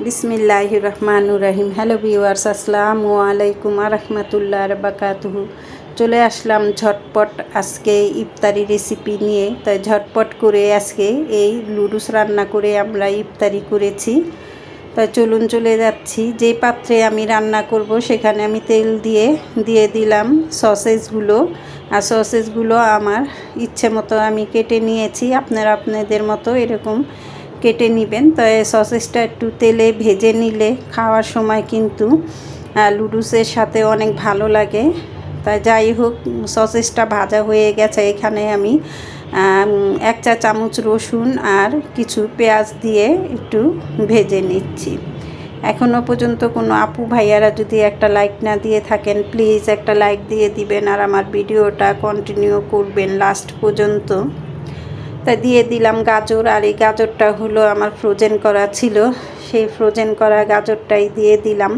বিসমিল্লাহ রহমানুর রহিম। Hello viewers, আসসালামু আলাইকুম রহমতুল্লাহ বাকাতুহু চলে আসলাম ঝটপট আজকে ইফতারি রেসিপি নিয়ে। তাই ঝটপট করে আজকে এই লুডুস রান্না করে আমরা ইফতারি করেছি। তাই চলুন চলে যাচ্ছি। যে পাত্রে আমি রান্না করব সেখানে আমি তেল দিয়ে দিয়ে দিলাম সসেসগুলো আর সসেসগুলো আমার ইচ্ছে মতো আমি কেটে নিয়েছি। আপনারা আপনাদের মতো এরকম কেটে নেবেন। তো সসেসটা একটু তেলে ভেজে নিলে খাওয়ার সময় কিন্তু লুডুসের সাথে অনেক ভালো লাগে। তাই যাই হোক সসেসটা ভাজা হয়ে গেছে। এখানে আমি এক চা চামচ রসুন আর কিছু পেঁয়াজ দিয়ে একটু ভেজে নিচ্ছি। এখনও পর্যন্ত কোনো আপু ভাইয়ারা যদি একটা লাইক না দিয়ে থাকেন প্লিজ একটা লাইক দিয়ে দিবেন আর আমার ভিডিওটা কন্টিনিউ করবেন লাস্ট পর্যন্ত। তা দিয়ে দিলাম গাজর, আর এই গাজরটা হলো আমার ফ্রোজেন করা ছিল। সেই ফ্রোজেন করা গাজরটাই দিয়ে দিলাম।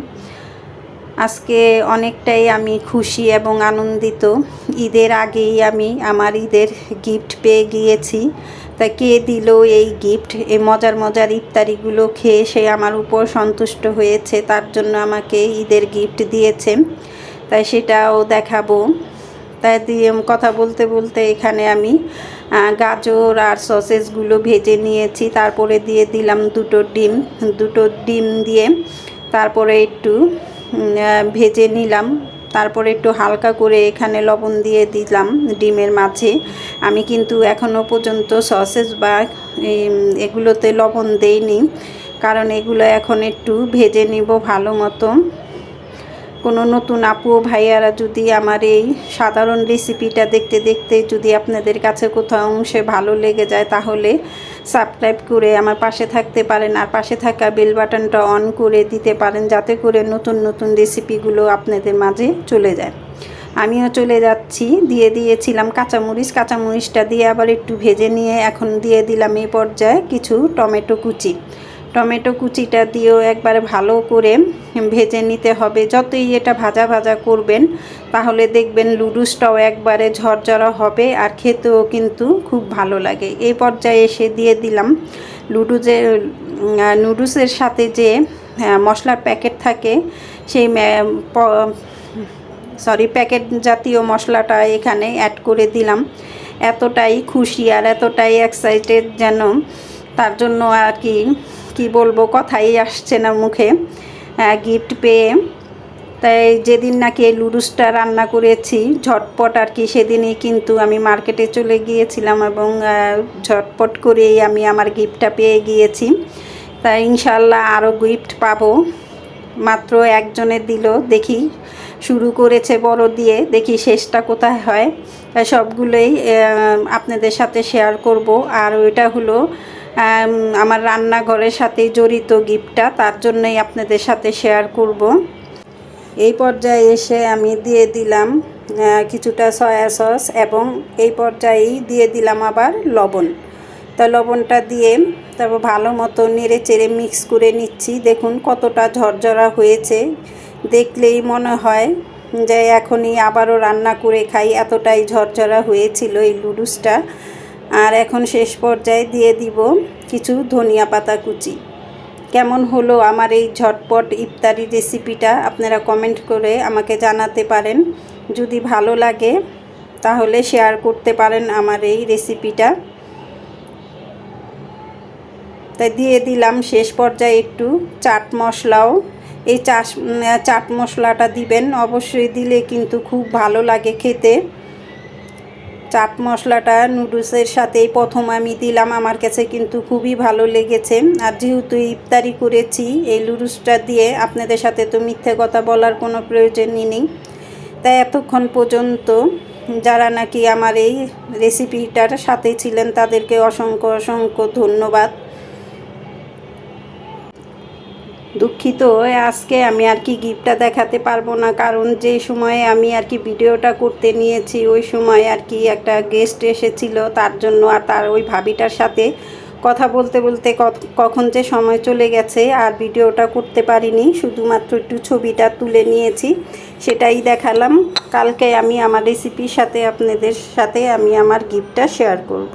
আজকে অনেকটাই আমি খুশি এবং আনন্দিত। ঈদের আগেই আমি আমার ঈদের গিফট পেয়ে গিয়েছি। তা কে দিল এই গিফট এই মজার মজার ইফতারিগুলো খেয়ে সে আমার উপর সন্তুষ্ট হয়েছে, তার জন্য আমাকে ঈদের গিফট দিয়েছে। তাই সেটাও দেখাবো। তাই দিয়ে কথা বলতে বলতে এখানে আমি গাজর আর সসেসগুলো ভেজে নিয়েছি। তারপরে দিয়ে দিলাম দুটো ডিম দুটো ডিম দিয়ে তারপরে একটু ভেজে নিলাম। তারপরে একটু হালকা করে এখানে লবণ দিয়ে দিলাম ডিমের মাঝে। আমি কিন্তু এখনও পর্যন্ত সসেস বা এগুলোতে লবণ দেইনি। কারণ এগুলো এখন একটু ভেজে নিব ভালো মতো। কোনো নতুন আপু ভাইয়ারা যদি আমার এই সাধারণ রেসিপিটা দেখতে দেখতে যদি আপনাদের কাছে কোথাও অংশে ভালো লেগে যায়, তাহলে সাবস্ক্রাইব করে আমার পাশে থাকতে পারেন আর পাশে থাকা বেল বাটনটা অন করে দিতে পারেন যাতে করে নতুন নতুন রেসিপিগুলো আপনাদের মাঝে চলে যায়। আমিও চলে যাচ্ছি, দিয়ে দিয়েছিলাম কাঁচামরিচ। কাঁচামরিচটা দিয়ে আবার একটু ভেজে নিয়ে এখন দিয়ে দিলাম এই পর্যায়ে কিছু টমেটো কুচি। টমেটো কুচিটা দিয়েও একবারে ভালো করে ভেজে নিতে হবে। যতই এটা ভাজা ভাজা করবেন, তাহলে দেখবেন লুডুসটাও একবারে ঝরঝরা হবে আর খেতেও কিন্তু খুব ভালো লাগে। এই পর্যায়ে এসে দিয়ে দিলাম লুডুজে নুডলসের সাথে যে মশলার প্যাকেট থাকে, সেই সরি, প্যাকেট জাতীয় মশলাটা এখানে অ্যাড করে দিলাম। এতটাই খুশি আর এতটাই এক্সাইটেড যেন, তার জন্য আর কি কি বলব, কথাই আসছে না মুখে গিফট পেয়ে। তাই যেদিন নাকি এই লুডুসটা রান্না করেছি, ঝটপট আর কি সেদিনই কিন্তু আমি মার্কেটে চলে গিয়েছিলাম এবং ঝটপট করেই আমি আমার গিফটটা পেয়ে গিয়েছি। তাই ইনশাল্লাহ আরও গিফট পাবো। মাত্র একজনের দিল, দেখি শুরু করেছে বড় দিয়ে, দেখি শেষটা কোথায় হয়। সবগুলোই আপনাদের সাথে শেয়ার করব। আর ওইটা হলো আমার রান্নাঘরের সাথে জড়িত গিফটটা, তার জন্যই আপনাদের সাথে শেয়ার করব। এই পর্যায়ে এসে আমি দিয়ে দিলাম কিছুটা সয়া সস এবং এই পর্যায়েই দিয়ে দিলাম আবার লবণ। তা লবণটা দিয়ে তারপর ভালো মতো নেড়ে চেড়ে মিক্স করে নিচ্ছি। দেখুন কতটা ঝরঝরা হয়েছে। দেখলেই মনে হয় যে এখনই আবারও রান্না করে খাই, এতটাই ঝরঝরা হয়েছিল এই লুডুসটা আর এখন শেষ পর্যায়ে দিয়ে দিব কিছু ধনিয়া পাতা কুচি। কেমন হলো আমার এই ঝটপট ইফতারি রেসিপিটা আপনারা কমেন্ট করে আমাকে জানাতে পারেন। যদি ভালো লাগে তাহলে শেয়ার করতে পারেন আমার এই রেসিপিটা। তাই দিয়ে দিলাম শেষ পর্যায়ে একটু চাট মশলাও। এই চাট মশলাটা দিবেন, অবশ্যই দিলে কিন্তু খুব ভালো লাগে খেতে। চাট মশলাটা নুডলসের সাথেই প্রথম আমি দিলাম। আমার কাছে কিন্তু খুবই ভালো লেগেছে। আর যেহেতু ইফতারি করেছি, এই লুডুসটা দিয়ে আপনাদের সাথে তো মিথ্যে কথা বলার কোনো প্রয়োজনই নেই। তাই এতক্ষণ পর্যন্ত যারা নাকি আমার এই রেসিপিটার সাথে ছিলেন, তাদেরকে অসংখ্য অসংখ্য ধন্যবাদ। দুঃখিত, আজকে আমি আর কি গিফটটা দেখাতে পারব না। কারণ যে সময়ে আমি আর কি ভিডিওটা করতে নিয়েছি, ওই সময় আর কি একটা গেস্ট এসেছিল, তার জন্য আর তার ওই ভাবিটার সাথে কথা বলতে বলতে কখন যে সময় চলে গেছে, আর ভিডিওটা করতে পারিনি। শুধুমাত্র একটু ছবিটা তুলে নিয়েছি, সেটাই দেখালাম। কালকে আমি আমার রেসিপির সাথে, আপনাদের সাথে আমি আমার গিফটটা শেয়ার করব।